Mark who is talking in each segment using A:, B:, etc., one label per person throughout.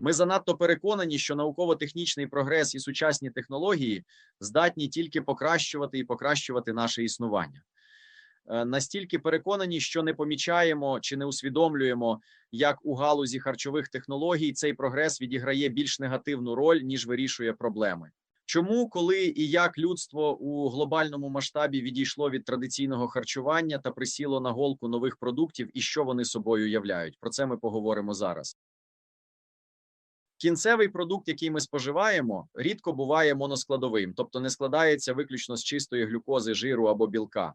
A: Ми занадто переконані, що науково-технічний прогрес і сучасні технології здатні тільки покращувати і покращувати наше існування. Е, Настільки переконані, що не помічаємо чи не усвідомлюємо, як у галузі харчових технологій цей прогрес відіграє більш негативну роль ніж вирішує проблеми. Чому, коли і як людство у глобальному масштабі відійшло від традиційного харчування та присіло на голку нових продуктів і що вони собою являють? Про це ми поговоримо зараз. Кінцевий продукт, який ми споживаємо, рідко буває моноскладовим, тобто не складається виключно з чистої глюкози, жиру або білка.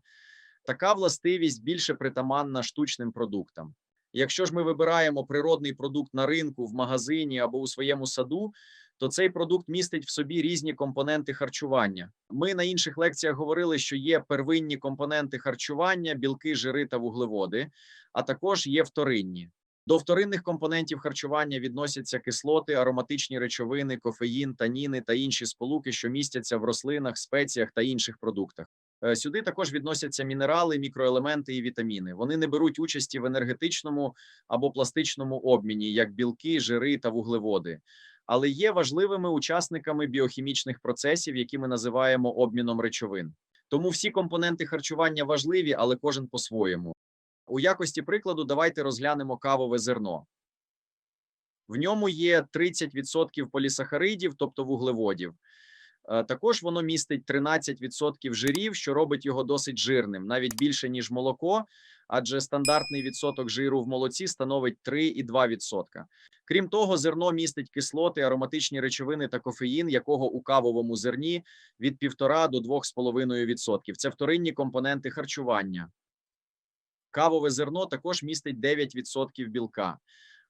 A: Така властивість більше притаманна штучним продуктам. Якщо ж ми вибираємо природний продукт на ринку, в магазині або у своєму саду, то цей продукт містить в собі різні компоненти харчування. Ми на інших лекціях говорили, що є первинні компоненти харчування, білки, жири та вуглеводи, а також є вторинні. До вторинних компонентів харчування відносяться кислоти, ароматичні речовини, кофеїн, таніни та інші сполуки, що містяться в рослинах, спеціях та інших продуктах. Е, Сюди також відносяться мінерали, мікроелементи і вітаміни. Вони не беруть участі в енергетичному або пластичному обміні, як білки, жири та вуглеводи, але є важливими учасниками біохімічних процесів, які ми називаємо обміном речовин. Тому всі компоненти харчування важливі, але кожен по-своєму. У якості прикладу давайте розглянемо кавове зерно. В ньому є 30% полісахаридів, тобто вуглеводів. Е, Також воно містить 13% жирів, що робить його досить жирним, навіть більше ніж молоко, адже стандартний відсоток жиру в молоці становить 3,2%. Крім того, зерно містить кислоти, ароматичні речовини та кофеїн, якого у кавовому зерні від 1,5 до 2,5%. Це вторинні компоненти харчування. Кавове зерно також містить 9% білка,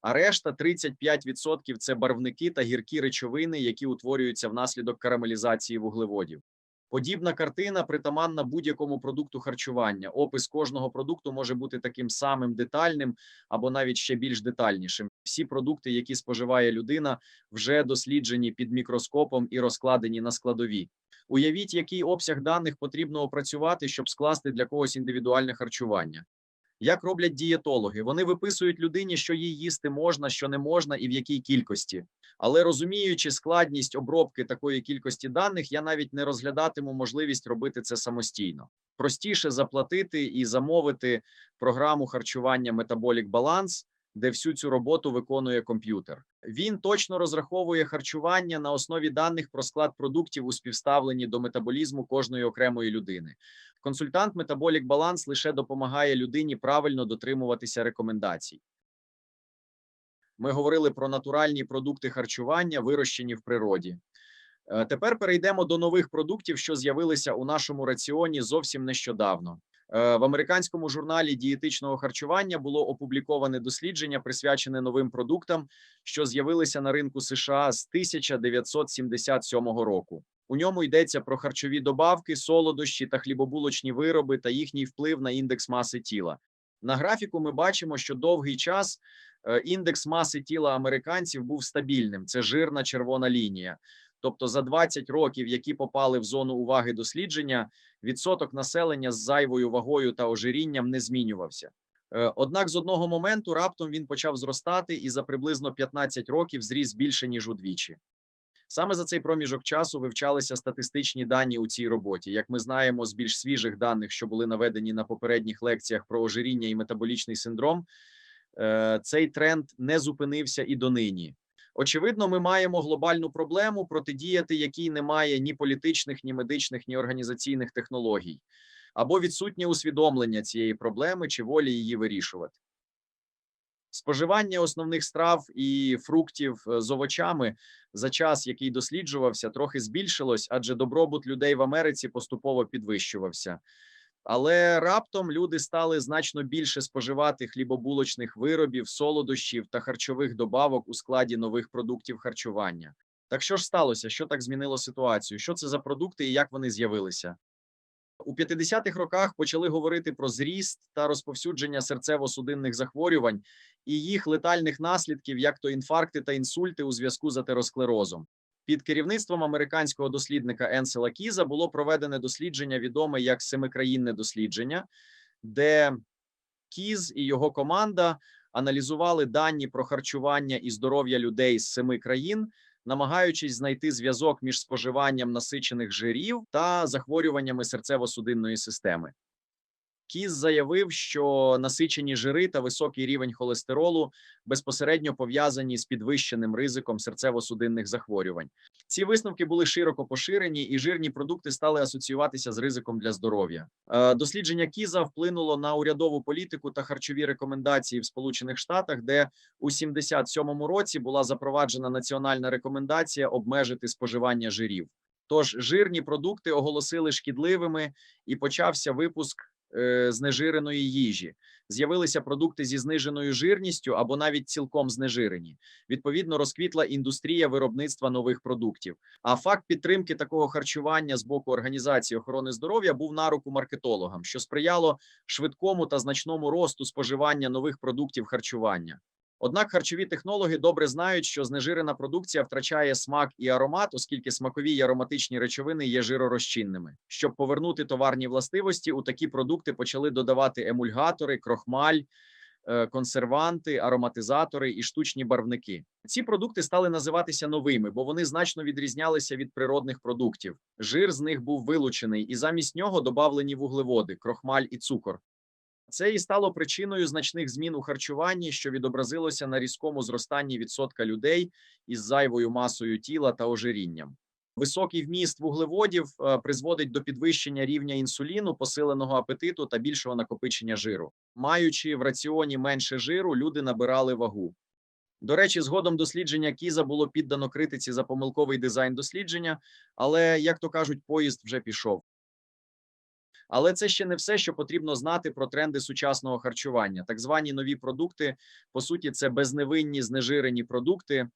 A: а решта 35% – це барвники та гіркі речовини, які утворюються внаслідок карамелізації вуглеводів. Подібна картина притаманна будь-якому продукту харчування. Опис кожного продукту може бути таким самим детальним або навіть ще більш детальнішим. Всі продукти, які споживає людина, вже досліджені під мікроскопом і розкладені на складові. Уявіть, який обсяг даних потрібно опрацювати, щоб скласти для когось індивідуальне харчування. Як роблять дієтологи? Вони виписують людині, що їй їсти можна, що не можна, і в якій кількості. Але розуміючи складність обробки такої кількості даних, я навіть не розглядатиму можливість робити це самостійно. Простіше заплатити і замовити програму харчування Metabolic Balance, де всю цю роботу виконує комп'ютер. Він точно розраховує харчування на основі даних про склад продуктів у співставленні до метаболізму кожної окремої людини. Консультант Metabolic Balance лише допомагає людині правильно дотримуватися рекомендацій. Ми говорили про натуральні продукти харчування, вирощені в природі. Е, Тепер перейдемо до нових продуктів, що з'явилися у нашому раціоні зовсім нещодавно. Е, В американському журналі дієтичного харчування було опубліковане дослідження, присвячене новим продуктам, що з'явилися на ринку США з 1977 року. У ньому йдеться про харчові добавки, солодощі та хлібобулочні вироби та їхній вплив на індекс маси тіла. На графіку ми бачимо, що довгий час е, індекс маси тіла американців був стабільним. Це жирна червона лінія. Тобто за 20 років, які попали в зону уваги дослідження, відсоток населення з зайвою вагою та ожирінням не змінювався. Е, Однак з одного моменту раптом він почав зростати і за приблизно 15 років зріс більше ніж удвічі. Саме за цей проміжок часу вивчалися статистичні дані у цій роботі. Як ми знаємо з більш свіжих даних, що були наведені на попередніх лекціях про ожиріння і метаболічний синдром, е, цей тренд не зупинився і донині. Очевидно, ми маємо глобальну проблему, протидіяти якій немає ні політичних, ні медичних, ні організаційних технологій, або відсутнє усвідомлення цієї проблеми чи волі її вирішувати. Споживання основних страв і фруктів е, з овочами за час, який досліджувався, трохи збільшилось, адже добробут людей в Америці поступово підвищувався. Але раптом люди стали значно більше споживати хлібобулочних виробів, солодощів та харчових добавок у складі нових продуктів харчування. Так що ж сталося? Що так змінило ситуацію? Що це за продукти і як вони з'явилися? У 50-х роках почали говорити про зріст та розповсюдження серцево-судинних захворювань і їх летальних наслідків, як то інфаркти та інсульти у зв'язку з атеросклерозом. Під керівництвом американського дослідника Енсела Кіза було проведене дослідження, відоме як семикраїнне дослідження, де Кіз і його команда аналізували дані про харчування і здоров'я людей з семи країн, намагаючись знайти зв'язок між споживанням насичених жирів та захворюваннями серцево-судинної системи. Кіс заявив, що насичені жири та високий рівень холестеролу безпосередньо пов'язані з підвищеним ризиком серцево-судинних захворювань. Ці висновки були широко поширені, і жирні продукти стали асоціюватися з ризиком для здоров'я. Е, Дослідження Кіза вплинуло на урядову політику та харчові рекомендації в Сполучених Штатах, де у 77-му році була запроваджена національна рекомендація обмежити споживання жирів. Тож жирні продукти оголосили шкідливими, і почався випуск знежиреної їжі. З'явилися продукти зі зниженою жирністю або навіть цілком знежирені. Відповідно, розквітла індустрія виробництва нових продуктів. А факт підтримки такого харчування з боку організації охорони здоров'я був на руку маркетологам, що сприяло швидкому та значному росту споживання нових продуктів харчування. Однак харчові технологи добре знають, що знежирена продукція втрачає смак і аромат, оскільки смакові й ароматичні речовини є жиророзчинними. Щоб повернути товарні властивості, у такі продукти почали додавати емульгатори, крохмаль, е, консерванти, ароматизатори і штучні барвники. Ці продукти стали називатися новими, бо вони значно відрізнялися від природних продуктів. Жир з них був вилучений, і замість нього додавлені вуглеводи, крохмаль і цукор. Це і стало причиною значних змін у харчуванні, що відобразилося на різкому зростанні відсотка людей із зайвою масою тіла та ожирінням. Високий вміст вуглеводів е, призводить до підвищення рівня інсуліну, посиленого апетиту та більшого накопичення жиру. Маючи в раціоні менше жиру, люди набирали вагу. До речі, згодом дослідження Кіза було піддано критиці за помилковий дизайн дослідження, але як то кажуть, поїзд вже пішов. Але це ще не все, що потрібно знати про тренди сучасного харчування. Так звані нові продукти, по суті, це безневинні знежирені продукти,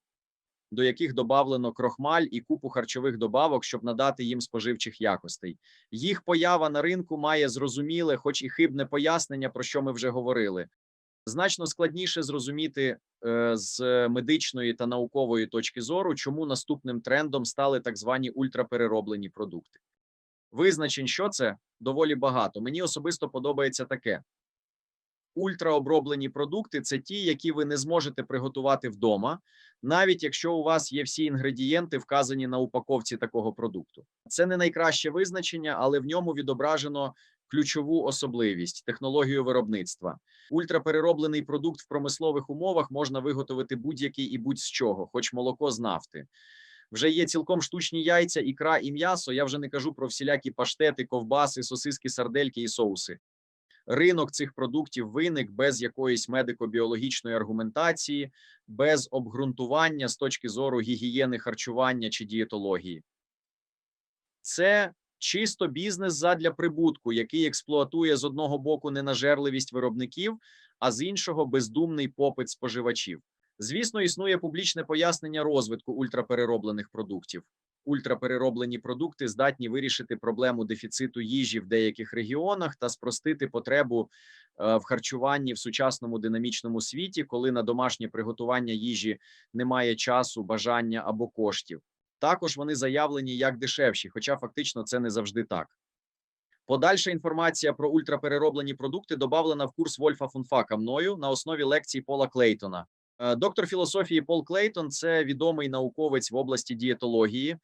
A: до яких додавлено крохмаль і купу харчових добавок, щоб надати їм споживчих якостей. Їх поява на ринку має зрозуміле, хоч і хибне пояснення, про що ми вже говорили. Значно складніше зрозуміти е, з медичної та наукової точки зору, чому наступним трендом стали так звані ультраперероблені продукти. Визначень, що це доволі багато. Мені особисто подобається таке: ультраоброблені продукти це ті, які ви не зможете приготувати вдома, навіть якщо у вас є всі інгредієнти, вказані на упаковці такого продукту. Це не найкраще визначення, але в ньому відображено ключову особливість технологію виробництва. Ультраперероблений продукт в промислових умовах можна виготовити будь-який і будь з чого, хоч молоко з нафти. Вже є цілком штучні яйця, ікра і м'ясо. Я вже не кажу про всілякі паштети, ковбаси, сосиски, сардельки і соуси. Ринок цих продуктів виник без якоїсь медико-біологічної аргументації, без обґрунтування з точки зору гігієни харчування чи дієтології. Це чисто бізнес задля прибутку, який експлуатує з одного боку ненажерливість виробників, а з іншого бездумний попит споживачів. Звісно, існує публічне пояснення розвитку ультраперероблених продуктів. Ультраперероблені продукти здатні вирішити проблему дефіциту їжі в деяких регіонах та спростити потребу е, в харчуванні в сучасному динамічному світі, коли на домашнє приготування їжі немає часу, бажання або коштів. Також вони заявлені як дешевші, хоча фактично це не завжди так. Подальша інформація про ультраперероблені продукти додавлена в курс Вольфа Фунфака мною на основі лекцій Пола Клейтона. Е, Доктор філософії Пол Клейтон це відомий науковець в області дієтології,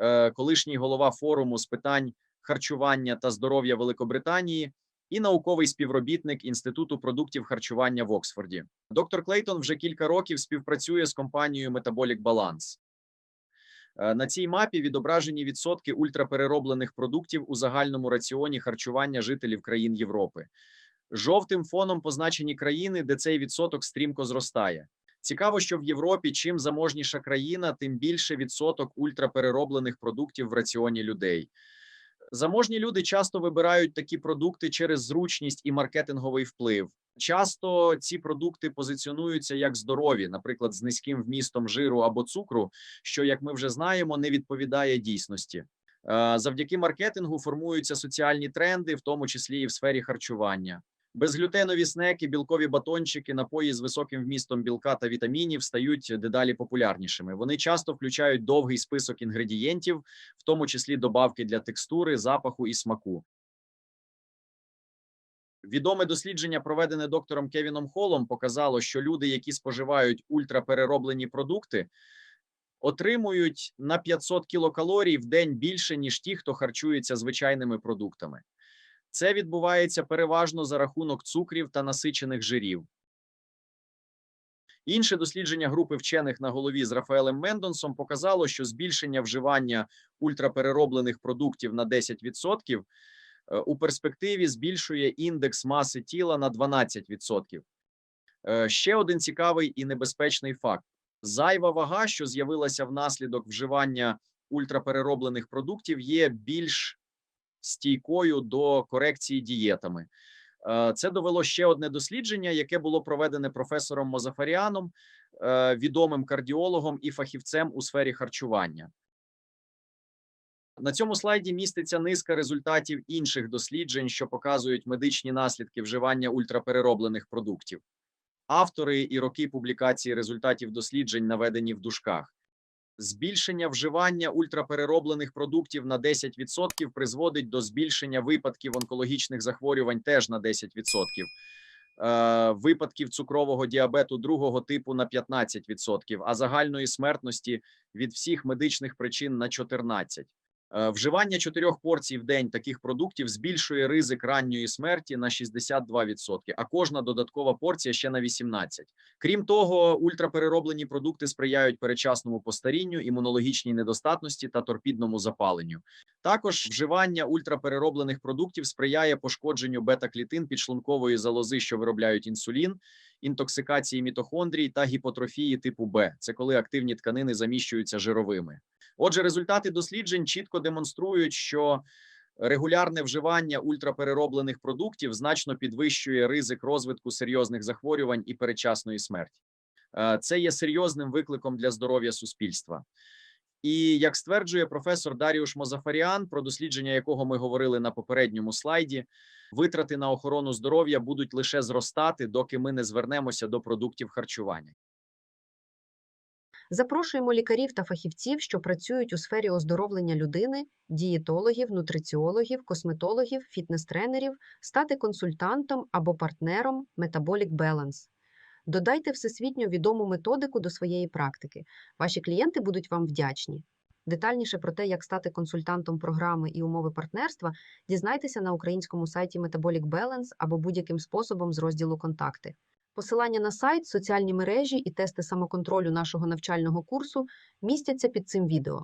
A: е, колишній голова форуму з питань харчування та здоров'я Великобританії і науковий співробітник Інституту продуктів харчування в Оксфорді. Доктор Клейтон вже кілька років співпрацює з компанією Metabolic Balance. Е, На цій мапі відображені відсотки ультраперероблених продуктів у загальному раціоні харчування жителів країн Європи. Жовтим фоном позначені країни, де цей відсоток стрімко зростає. Цікаво, що в Європі чим заможніша країна, тим більше відсоток ультраперероблених продуктів в раціоні людей. Заможні люди часто вибирають такі продукти через зручність і маркетинговий вплив. Часто ці продукти позиціонуються як здорові, наприклад, з низьким вмістом жиру або цукру, що, як ми вже знаємо, не відповідає дійсності. Е, Завдяки маркетингу формуються соціальні тренди, в тому числі і в сфері харчування. Безглютенові снеки, білкові батончики, напої з високим вмістом білка та вітамінів стають дедалі популярнішими. Вони часто включають довгий список інгредієнтів, в тому числі добавки для текстури, запаху і смаку. Відоме дослідження, проведене доктором Кевіном Холлом, показало, що люди, які споживають ультраперероблені продукти, отримують на 500 кілокалорій в день більше, ніж ті, хто харчується звичайними продуктами. Це відбувається переважно за рахунок цукрів та насичених жирів. Інше дослідження групи вчених на голові з Рафаелем Мендонсом показало, що збільшення вживання ультраперероблених продуктів на 10% е, у перспективі збільшує індекс маси тіла на 12%. Е, Ще один цікавий і небезпечний факт: зайва вага, що з'явилася внаслідок вживання ультраперероблених продуктів, є більш стійкою до корекції дієтами. Е, Це довело ще одне дослідження, яке було проведене професором Мозафаріаном, е, відомим кардіологом і фахівцем у сфері харчування. На цьому слайді міститься низка результатів інших досліджень, що показують медичні наслідки вживання ультраперероблених продуктів. Автори і роки публікації результатів досліджень наведені в дужках. Збільшення вживання ультраперероблених продуктів на 10% призводить до збільшення випадків онкологічних захворювань теж на 10%, е, випадків цукрового діабету другого типу на 15%, а загальної смертності від всіх медичних причин на 14%. Е, Вживання чотирьох порцій в день таких продуктів збільшує ризик ранньої смерті на 62%, а кожна додаткова порція ще на 18%. Крім того, ультраперероблені продукти сприяють перечасному постарінню, імунологічній недостатності та торпідному запаленню. Також вживання ультраперероблених продуктів сприяє пошкодженню бета-клітин підшлункової залози, що виробляють інсулін, інтоксикації мітохондрій та гіпотрофії типу Б. Це коли активні тканини заміщуються жировими. Отже, результати досліджень чітко демонструють, що регулярне вживання ультраперероблених продуктів значно підвищує ризик розвитку серйозних захворювань і передчасної смерті. Е, Це є серйозним викликом для здоров'я суспільства. І як стверджує професор Даріуш Мозафаріан, про дослідження якого ми говорили на попередньому слайді, витрати на охорону здоров'я будуть лише зростати, доки ми не звернемося до продуктів харчування.
B: Запрошуємо лікарів та фахівців, що працюють у сфері оздоровлення людини, дієтологів, нутриціологів, косметологів, фітнес-тренерів, стати консультантом або партнером Metabolic Balance. Додайте всесвітньо відому методику до своєї практики. Ваші клієнти будуть вам вдячні. Детальніше про те, як стати консультантом програми і умови партнерства, дізнайтеся на українському сайті Metabolic Balance або будь-яким способом з розділу Контакти. Посилання на сайт, соціальні мережі і тести самоконтролю нашого навчального курсу містяться під цим відео.